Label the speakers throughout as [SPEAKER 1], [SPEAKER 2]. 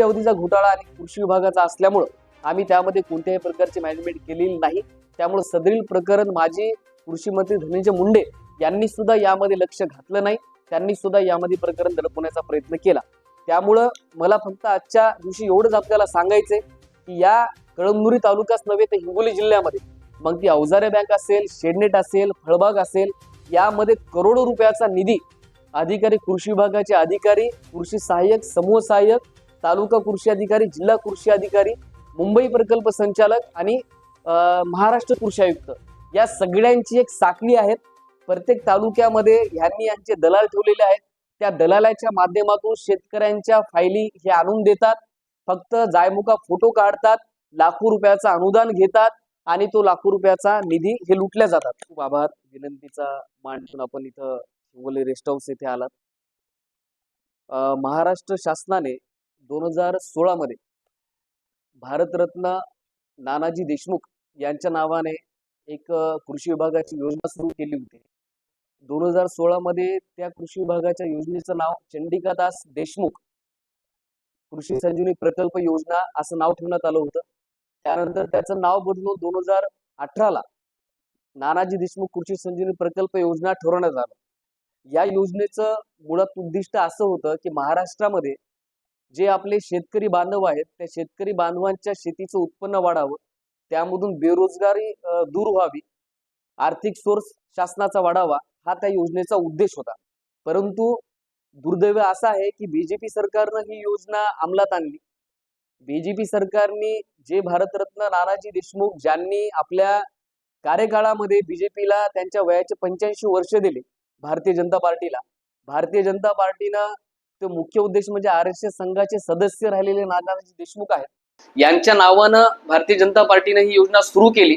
[SPEAKER 1] कोट्यवधीचा घोटाळा आणि कृषी विभागाचा असल्यामुळं आम्ही त्यामध्ये कोणत्याही प्रकारची मॅनेजमेंट केलेली नाही. त्यामुळे सदरील प्रकरण माजी कृषी मंत्री धनंजय मुंडे यांनी सुद्धा यामध्ये लक्ष घातलं नाही. त्यांनी सुद्धा यामध्ये प्रकरण दडपण्याचा प्रयत्न केला. त्यामुळं मला फक्त आजच्या दिवशी एवढंच आपल्याला सांगायचंय की या कळमनुरी तालुकाच नव्हे तर हिंगोली जिल्ह्यामध्ये मग ती अवजारे बँक असेल शेडनेट असेल फळबाग असेल यामध्ये करोडो रुपयाचा निधी अधिकारी कृषी विभागाचे अधिकारी कृषी सहाय्यक समूह सहाय्यक तालुका कृषी अधिकारी जिल्हा कृषी अधिकारी मुंबई प्रकल्प संचालक आणि महाराष्ट्र कृषी आयुक्त. या सगळ्यांची एक साखळी आहेत. प्रत्येक तालुक्यामध्ये ह्यांनी यांचे दलाल ठेवलेले आहेत. त्या दलालाच्या माध्यमातून शेतकऱ्यांच्या फायली हे आणून देतात. फक्त जायमुका फोटो काढतात लाखो रुपयाचं अनुदान घेतात आणि तो लाखो रुपयाचा निधी हे लुटल्या जातात. खूप आभार. विनंतीचा मांडून आपण इथं हिंगोली रेस्ट हाऊस येथे आलात. अं, महाराष्ट्र शासनाने दोन हजार सोळामध्ये भारतरत्न नानाजी देशमुख यांच्या नावाने एक कृषी विभागाची योजना सुरू केली होती. दोन हजार सोळामध्ये त्या कृषी विभागाच्या योजनेचं नाव चंडिकादास देशमुख कृषी संजीवनी प्रकल्प योजना असं नाव ठेवण्यात आलं होतं. त्यानंतर त्याचं नाव बदलून दोन हजार अठराला नानाजी देशमुख कृषी संजीवनी प्रकल्प योजना ठरवण्यात आलं. या योजनेचं मुळात उद्दिष्ट असं होतं की महाराष्ट्रामध्ये जे आपले शेतकरी बांधव आहेत त्या शेतकरी बांधवांच्या शेतीचं उत्पन्न वाढावं त्यामधून बेरोजगारी दूर व्हावी आर्थिक सोर्स शासनाचा वाढावा हा त्या योजनेचा उद्देश होता. परंतु दुर्दैव असं आहे की बीजेपी सरकारनं ही योजना अंमलात आणली. बीजेपी सरकारने जे भारतरत्न नानाजी देशमुख ज्यांनी आपल्या कार्यकाळामध्ये बीजेपीला त्यांच्या वयाचे पंच्याऐंशी वर्ष दिले भारतीय जनता पार्टीला भारतीय जनता पार्टीनं ते मुख्य उद्देश म्हणजे आर एस एस संघाचे सदस्य राहिलेले नानाजी देशमुख आहेत. यांच्या नावानं भारतीय जनता पार्टीने ही योजना सुरू केली.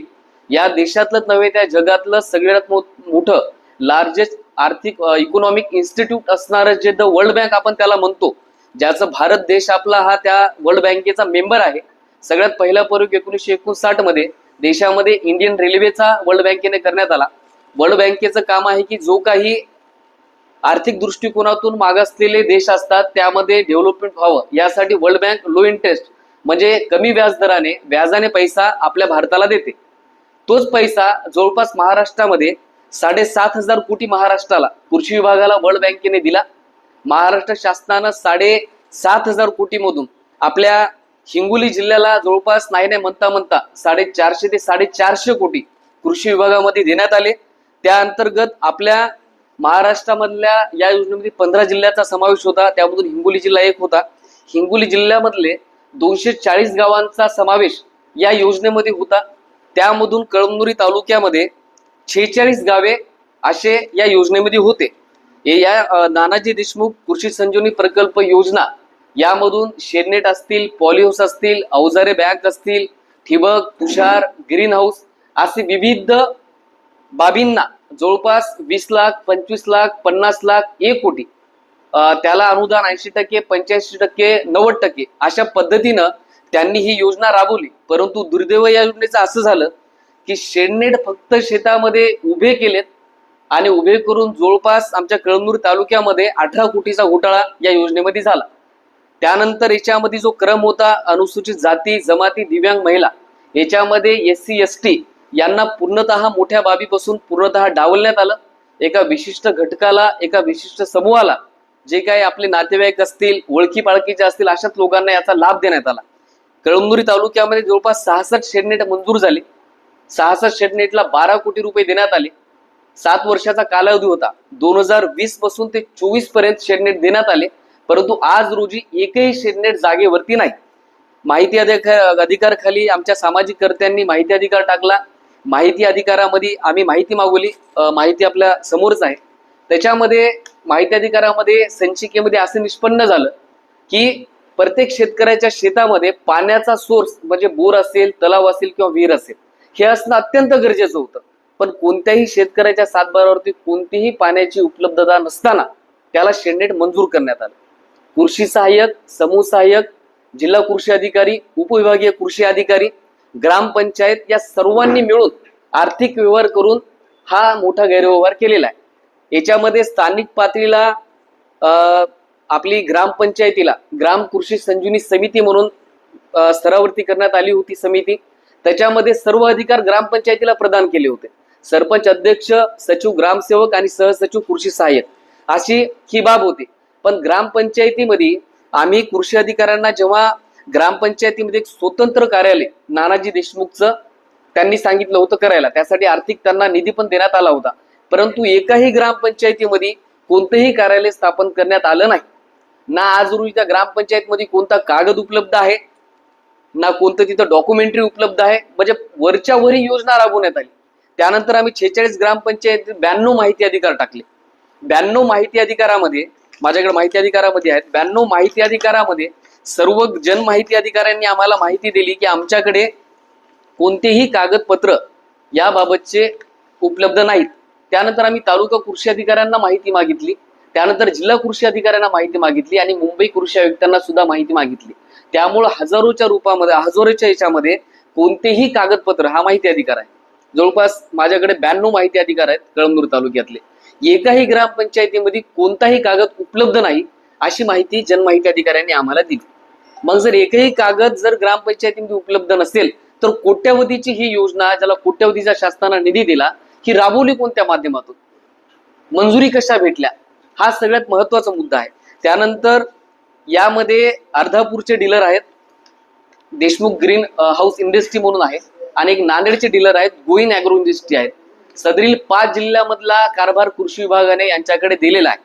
[SPEAKER 1] या देशातलंच नव्हे त्या जगातलं सगळ्यात मोठं लार्जेस्ट आर्थिक इकॉनॉमिक इन्स्टिट्यूट असणारं जे द वर्ल्ड बँक आपण त्याला म्हणतो ज्याचं भारत देश आपला हा त्या वर्ल्ड बँकेचा मेंबर आहे. सगळ्यात पहिला प्रयोग एकोणीसशे एकोणसाठमध्ये देशामध्ये इंडियन रेल्वेचा वर्ल्ड बँकेने करण्यात आला. वर्ल्ड बँकेचं काम आहे की जो काही आर्थिक दृष्टिकोनातून मागासलेले देश असतात त्यामध्ये डेव्हलपमेंट व्हावं यासाठी वर्ल्ड बँक लो इंटरेस्ट म्हणजे कमी व्याज दराने व्याजाने पैसा आपल्या भारताला देते. तोच पैसा जवळपास महाराष्ट्रामध्ये साडेसात हजार कोटी महाराष्ट्राला कृषी विभागाला वर्ल्ड बँकेने दिला. महाराष्ट्र शासनानं साडे सात हजार कोटीमधून आपल्या हिंगोली जिल्ह्याला जवळपास नाही नाही म्हणता म्हणता साडेचारशे ते साडेचारशे कोटी कृषी विभागामध्ये देण्यात आले. त्या अंतर्गत आपल्या महाराष्ट्रामधल्या या योजनेमध्ये पंधरा जिल्ह्याचा समावेश होता त्यामधून हिंगोली जिल्हा एक होता. हिंगोली जिल्ह्यामधले दोनशे चाळीस गावांचा समावेश या योजनेमध्ये होता. त्यामधून कळमनुरी तालुक्यामध्ये छेचाळीस गावे असे या योजनेमध्ये होते. हे या नानाजी देशमुख कृषी संजीवनी प्रकल्प योजना यामधून शेडनेट असतील पॉलिहाऊस असतील अवजारे बँक असतील ठिबक तुषार ग्रीन हाऊस असे विविध बाबींना जवळपास वीस लाख पंचवीस लाख पन्नास लाख एक कोटी. त्याला अनुदान ऐंशी टक्के पंच्याऐंशी टक्के नव्वद टक्के अशा पद्धतीनं त्यांनी ही योजना राबवली. परंतु दुर्दैव या योजनेचं असं झालं की शेडनेट फक्त शेतामध्ये उभे केलेत आणि उभे करून जवळपास आमच्या कळमनूर तालुक्यामध्ये अठरा कोटीचा घोटाळा या योजनेमध्ये झाला. त्यानंतर याच्यामध्ये जो क्रम होता अनुसूचित जाती जमाती दिव्यांग महिला याच्यामध्ये एस सी एस टी यांना पूर्णतः मोठ्या बाबीपासून पूर्णतः डावलण्यात आलं. एका विशिष्ट घटकाला एका विशिष्ट समूहाला जे काही आपले नातेवाईक असतील ओळखी पाळखीचे असतील अशाच लोकांना याचा लाभ देण्यात आला. कळमनुरी तालुक्यामध्ये जवळपास सहासष्ट शेडनेट मंजूर झाले. सहासष्ट शेडनेटला बारा कोटी रुपये देण्यात आले. सात वर्षाचा कालावधी होता. दोन हजार वीसपासून ते चोवीसपर्यंत शेडनेट देण्यात आले. परंतु आज रोजी एकही शेडनेट जागेवरती नाही. माहिती अधिकार अधिकारखाली आमच्या सामाजिक कर्त्यांनी माहिती अधिकार टाकला. माहिती अधिकारामध्ये आम्ही माहिती मागवली माहिती आपल्या समोरच आहे. त्याच्यामध्ये माहिती अधिकारामध्ये संचिकेमध्ये असं निष्पन्न झालं की प्रत्येक शेतकऱ्याच्या शेतामध्ये पाण्याचा सोर्स म्हणजे बोर असेल तलाव असेल किंवा विहीर असेल हे असणं अत्यंत गरजेचं होतं. पण कोणत्याही शेतकऱ्याच्या सातबारावरती कोणतीही पाण्याची उपलब्धता नसताना त्याला शेडनेट मंजूर करण्यात आलं. कृषी सहाय्यक समूह सहाय्यक जिल्हा कृषी अधिकारी उपविभागीय कृषी अधिकारी ग्रामपंचायत या सर्वांनी मिळून आर्थिक व्यवहार करून हा मोठा गैरव्यवहार केलेला आहे. याच्यामध्ये स्थानिक पातळीला आपली ग्रामपंचायतीला ग्राम कृषी संजीवनी समिती म्हणून स्तरावरती करण्यात आली होती समिती. त्याच्यामध्ये सर्व अधिकार ग्रामपंचायतीला प्रदान केले होते. सरपंच अध्यक्ष सचिव ग्रामसेवक आणि सहसचिव कृषी सहाय्यक. अशी ही बाब होती. पण ग्रामपंचायतीमध्ये आम्ही कृषी अधिकाऱ्यांना जेव्हा ग्रामपंचायतीमध्ये एक स्वतंत्र कार्यालय नानाजी देशमुखचं त्यांनी सांगितलं होतं करायला. त्यासाठी आर्थिक त्यांना निधी पण देण्यात आला होता. परंतु एकाही ग्रामपंचायतीमध्ये कोणतंही कार्यालय स्थापन करण्यात आलं नाही. ना आज रोजी त्या ग्रामपंचायतमध्ये कोणता कागद उपलब्ध आहे ना कोणतं तिथं डॉक्युमेंटरी उपलब्ध आहे. म्हणजे वरच्या वरी योजना राबवण्यात आली. त्यानंतर आम्ही छेचाळीस ग्रामपंचायत ब्याण्णव माहिती अधिकार टाकले. ब्याण्णव माहिती अधिकारामध्ये माझ्याकडे माहिती अधिकारामध्ये आहेत ब्याण्णव माहिती अधिकारामध्ये सर्व जन माहिती अधिकाऱ्यांनी आम्हाला माहिती दिली की आमच्याकडे कोणतेही कागदपत्र याबाबतचे उपलब्ध नाहीत. त्यानंतर आम्ही तालुका कृषी अधिकाऱ्यांना माहिती मागितली. त्यानंतर जिल्हा कृषी अधिकाऱ्यांना माहिती मागितली आणि मुंबई कृषी आयुक्तांना सुद्धा माहिती मागितली. त्यामुळं हजारोच्या रूपामध्ये हजारोच्या याच्यामध्ये कोणतेही कागदपत्र हा माहिती अधिकार आहे. जवळपास माझ्याकडे ब्याण्णव माहिती अधिकार आहेत कळमनूर तालुक्यातले. एकाही ग्रामपंचायतीमध्ये कोणताही कागद उपलब्ध नाही अशी माहिती जनमाहिती अधिकाऱ्यांनी आम्हाला दिली. मग जर एकही कागद जर ग्रामपंचायतीमध्ये उपलब्ध नसेल तर कोट्यावधीची ही योजना ज्याला कोट्यावधीचा शासनानं निधी दिला ही राबवली कोणत्या माध्यमातून? मंजुरी कशा भेटल्या? हा सगळ्यात महत्त्वाचा मुद्दा आहे. त्यानंतर यामध्ये अर्धापूरचे डीलर आहेत. देशमुख ग्रीन हाऊस इंडस्ट्री म्हणून आहे. आणि एक नांदेडचे डीलर आहेत गोईन अॅग्रो इंडस्ट्री आहेत. सदरील पाच जिल्ह्यामधला कारभार कृषी विभागाने यांच्याकडे दिलेला आहे.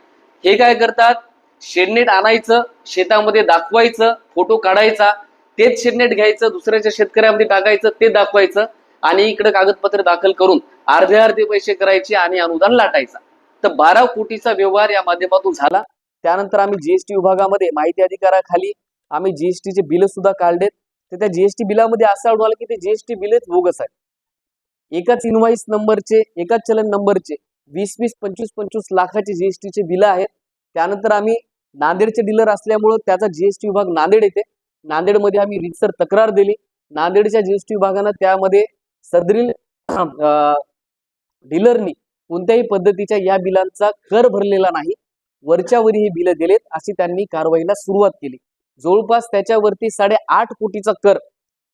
[SPEAKER 1] हे काय करतात? शेडनेट आणायचं शेतामध्ये दाखवायचं फोटो काढायचा तेच शेडनेट घ्यायचं दुसऱ्याच्या शेतकऱ्यामध्ये टाकायचं ते दाखवायचं आणि इकडे कागदपत्र दाखल करून अर्धे अर्धे पैसे करायचे आणि अनुदान लाटायचा. तर बारा कोटीचा व्यवहार या माध्यमातून झाला. त्यानंतर आम्ही जीएसटी विभागामध्ये माहिती अधिकाराखाली आम्ही जीएसटीचे बिल सुद्धा काढलेत. तर त्या जीएसटी बिलामध्ये असं आढळलं की ते जीएसटी बिलच बोगस आहे एकाच इनवाईस नंबरचे एकाच चलन नंबरचे वीस वीस पंचवीस पंचवीस लाखाचे जीएसटीचे बिल आहेत. त्यानंतर आम्ही नांदेडचे डीलर असल्यामुळं त्याचा जीएसटी विभाग नांदेड येते. नांदेडमध्ये आम्ही रितसर तक्रार दिली. नांदेडच्या जीएसटी विभागानं त्यामध्ये सदरील डीलरनी कोणत्याही पद्धतीच्या या बिलांचा कर भरलेला नाही. वरच्या वरी हे बिलं दिलेत अशी त्यांनी कारवाईला सुरुवात केली. जवळपास त्याच्यावरती साडेआठ कोटीचा कर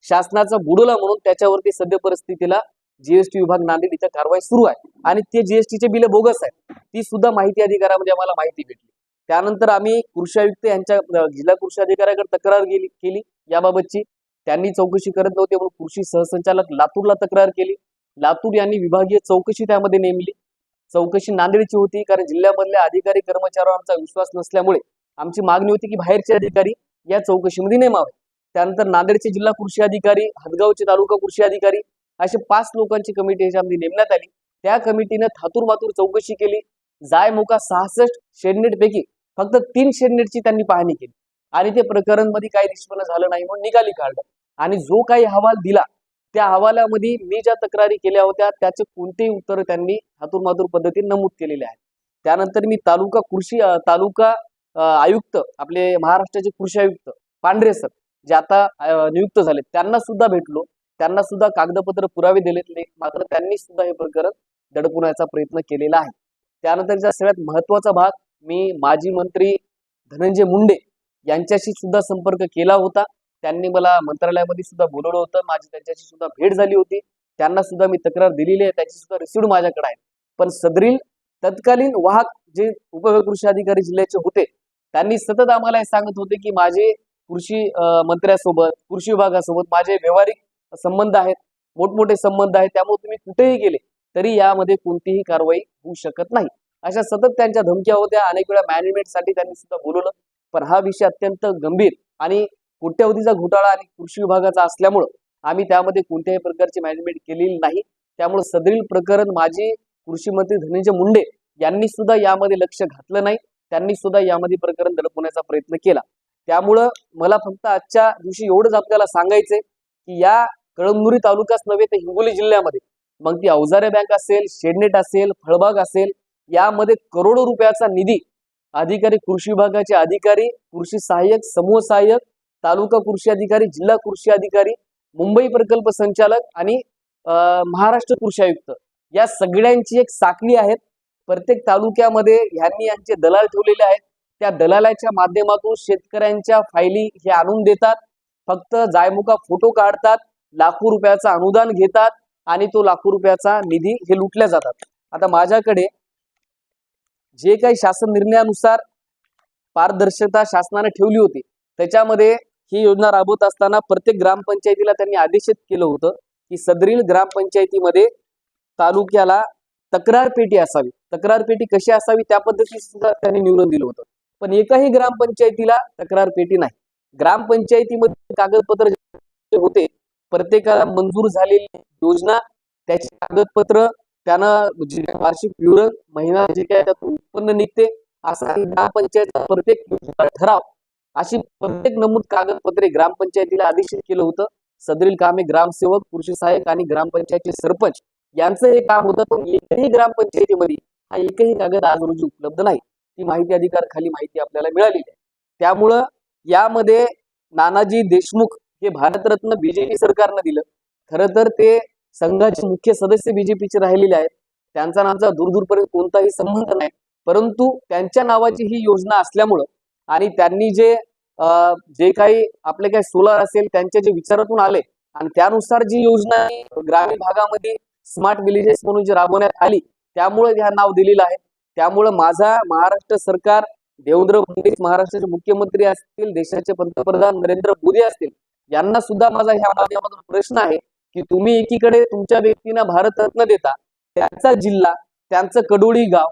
[SPEAKER 1] शासनाचा बुडवला म्हणून त्याच्यावरती सद्य परिस्थितीला जीएसटी विभाग नांदेड इथं कारवाई सुरू आहे. आणि ते जीएसटीचे बिल बोगस आहेत. ती सुद्धा माहिती अधिकारामध्ये आम्हाला माहिती भेटली. त्यानंतर आम्ही कृषी आयुक्त यांच्या जिल्हा कृषी अधिकाऱ्याकडे तक्रार गेली केली. याबाबतची त्यांनी चौकशी करत नव्हती म्हणून कृषी सहसंचालक लातूरला तक्रार केली. लातूर यांनी विभागीय चौकशी त्यामध्ये नेमली. चौकशी नांदेडची होती कारण जिल्ह्यामधल्या अधिकारी कर्मचाऱ्यांवर आमचा विश्वास नसल्यामुळे आमची मागणी होती की बाहेरचे अधिकारी या चौकशीमध्ये नेमावे. त्यानंतर नांदेडचे जिल्हा कृषी अधिकारी हदगावचे तालुका कृषी अधिकारी असे पाच लोकांची कमिटी याच्यामध्ये नेमण्यात आली. त्या कमिटीनं थातूर मातूर चौकशी केली. जाय मोका सहासष्ट शेडनेट पैकी फक्त तीन शेडनेटची त्यांनी पाहणी केली. आणि ते प्रकरणमध्ये काही निष्पन्न झालं नाही म्हणून निकाली काढलं. आणि जो काही अहवाल दिला त्या अहवालामध्ये मी ज्या तक्रारी केल्या होत्या त्याचे कोणतेही उत्तर त्यांनी हातूरमातूर पद्धतीने नमूद केलेले आहेत. त्यानंतर मी तालुका कृषी तालुका आयुक्त आपले महाराष्ट्राचे कृषी आयुक्त पांढरे सर जे आता नियुक्त झाले त्यांना सुद्धा भेटलो. त्यांना सुद्धा कागदपत्र पुरावे दिलेत नाही मात्र त्यांनी सुद्धा हे प्रकरण दडपुण्याचा प्रयत्न केलेला आहे. त्यानंतरचा सगळ्यात महत्त्वाचा भाग मी माजी मंत्री धनंजय मुंडे यांच्याशी सुद्धा संपर्क केला होता. त्यांनी मला मंत्रालयामध्ये सुद्धा बोलवलं होतं. माझी त्यांच्याशी सुद्धा भेट झाली होती. त्यांना सुद्धा मी तक्रार दिलेली आहे. त्याची सुद्धा रिसिव्ह माझ्याकडे आहे. पण सदरील तत्कालीन वाहक जे उपकृषी अधिकारी जिल्ह्याचे होते त्यांनी सतत आम्हाला हे सांगत होते की माझे कृषी मंत्र्यासोबत कृषी विभागासोबत माझे व्यवहारिक संबंध आहेत. मोठमोठे संबंध आहेत. त्यामुळे तुम्ही कुठेही गेले तरी यामध्ये कोणतीही कारवाई होऊ शकत नाही. अशा सतत त्यांच्या धमक्या होत्या. अनेक वेळा मॅनेजमेंटसाठी त्यांनी सुद्धा बोलवलं. पण हा विषय अत्यंत गंभीर आणि कोट्यावधीचा घोटाळा आणि कृषी विभागाचा असल्यामुळं आम्ही त्यामध्ये कोणत्याही प्रकारची मॅनेजमेंट केलेली नाही. त्यामुळे सदरील प्रकरण माजी कृषी मंत्री धनंजय मुंडे यांनी सुद्धा यामध्ये लक्ष घातलं नाही. त्यांनी सुद्धा यामध्ये प्रकरण दडपवण्याचा प्रयत्न केला. त्यामुळं मला फक्त आजच्या दिवशी एवढंच आपल्याला सांगायचंय की या कळमनुरी तालुकाच नव्हे तर हिंगोली जिल्ह्यामध्ये. मग ती अवजारे बँक असेल शेडनेट असेल फळबाग असेल यामध्ये करोडो रुपयाचा निधी अधिकारी कृषी विभागाचे अधिकारी कृषी सहाय्यक समूह सहाय्यक तालुका कृषी अधिकारी जिल्हा कृषी अधिकारी मुंबई प्रकल्प संचालक आणि महाराष्ट्र कृषी आयुक्त. या सगळ्यांची एक साखळी आहेत. प्रत्येक तालुक्यामध्ये ह्यांनी यांचे दलाल ठेवलेले आहेत. त्या दलालाच्या माध्यमातून शेतकऱ्यांच्या फायली हे आणून देतात. फक्त जायमुका फोटो काढतात लाखो रुपयाचं अनुदान घेतात आणि तो लाखो रुपयाचा निधी हे लुटल्या जातात. आता माझ्याकडे जे काही शासन निर्णयानुसार पारदर्शकता शासनाने ठेवली होती त्याच्यामध्ये ही योजना राबवत असताना प्रत्येक ग्रामपंचायतीला त्यांनी आदेशित केलं होतं की सदरील ग्रामपंचायतीमध्ये तालुक्याला तक्रार पेटी असावी. तक्रार पेटी कशी असावी त्या पद्धतीने सुद्धा त्यांनी निवडून दिलं होतं. पण एकाही ग्रामपंचायतीला तक्रार पेटी नाही. ग्रामपंचायतीमध्ये कागदपत्र होते प्रत्येकाला मंजूर झालेली योजना त्याची कागदपत्र त्यानं जे वार्षिक विवरण महिना जे काय त्यातून उत्पन्न निघते असा ग्रामपंचायत प्रत्येक ठराव अशी प्रत्येक नमूद कागदपत्रे ग्रामपंचायतीला आदेशित केलं होतं. सदरील कामे ग्रामसेवक कृषी सहाय्यक आणि ग्रामपंचायतचे सरपंच यांचं हे काम होतं. पण एकही ग्रामपंचायतीमध्ये हा एकही कागद आज रोजी उपलब्ध नाही. ती माहिती अधिकार खाली माहिती आपल्याला मिळालेली आहे. त्यामुळं यामध्ये नानाजी देशमुख हे भारतरत्न बीजेपी सरकारनं दिलं. खरं तर ते संघाचे मुख्य सदस्य बीजेपीचे राहिलेले आहेत. त्यांचा आणि दूरदूरपर्यंत कोणताही संबंध नाही. परंतु त्यांच्या नावाची ही योजना असल्यामुळं आणि त्यांनी जे जे काही आपले काही सोलार असेल त्यांच्या जे विचारातून आले आणि त्यानुसार जी योजना ग्रामीण भागामध्ये स्मार्ट विलेजेस म्हणून जी राबवण्यात आली त्यामुळे ह्या नाव दिलेलं आहे. त्यामुळे माझा महाराष्ट्र सरकार देवेंद्र फडणवीस महाराष्ट्राचे मुख्यमंत्री असतील देशाचे पंतप्रधान नरेंद्र मोदी असतील यांना सुद्धा माझा ह्या माध्यमातून प्रश्न आहे. की तुम्ही एकीकडे तुमच्या व्यक्तींना भारतरत्न देता त्यांचा जिल्हा त्यांचं कडोळी गाव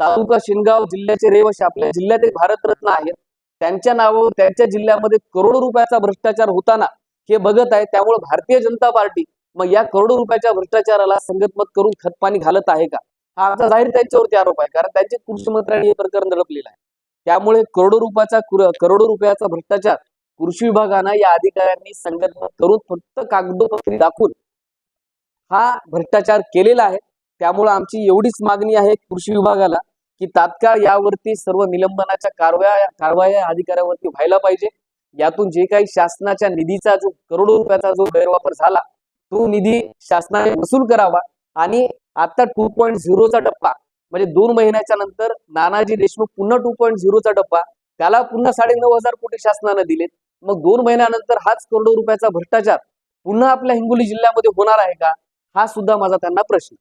[SPEAKER 1] तालुका शिनगाव जिल्ह्याचे रेवश आपल्या जिल्ह्यात एक भारतरत्न आहेत त्यांच्या नावावर त्यांच्या जिल्ह्यामध्ये करोडो रुपयाचा भ्रष्टाचार होताना हे बघत आहे. त्यामुळे भारतीय जनता पार्टी मग या करोडो रुपयाच्या भ्रष्टाचाराला संगतमत करून खतपाणी घालत आहे का? हा आमचा जाहीर त्यांच्यावरती आरोप आहे. कारण त्यांचे कृषी मंत्र्यांनी हे प्रकरण दडपलेलं आहे. त्यामुळे करोडो रुपयाचा कुर- करोडो रुपयाचा भ्रष्टाचार कृषी विभागानं या अधिकाऱ्यांनी संगतमत करून फक्त कागदोपत्री दाखवून हा भ्रष्टाचार केलेला आहे. त्यामुळे आमची एवढीच मागणी आहे कृषी विभागाला की तात्काळ यावरती सर्व निलंबनाच्या कारवाया कारवाया अधिकाऱ्यावरती व्हायला पाहिजे. यातून जे काही शासनाच्या निधीचा जो करोडो रुपयाचा जो गैरवापर झाला तो निधी शासनाने वसूल करावा आणि आता टू पॉईंट झिरोचा टप्पा म्हणजे दोन महिन्याच्या नंतर नानाजी देशमुख पुन्हा टू पॉईंट झिरोचा टप्पा त्याला पुन्हा साडे नऊ हजार कोटी शासनानं दिलेत. मग दोन महिन्यानंतर हाच करोडो रुपयाचा भ्रष्टाचार पुन्हा आपल्या हिंगोली जिल्ह्यामध्ये होणार आहे का? हा सुद्धा माझा त्यांना प्रश्न.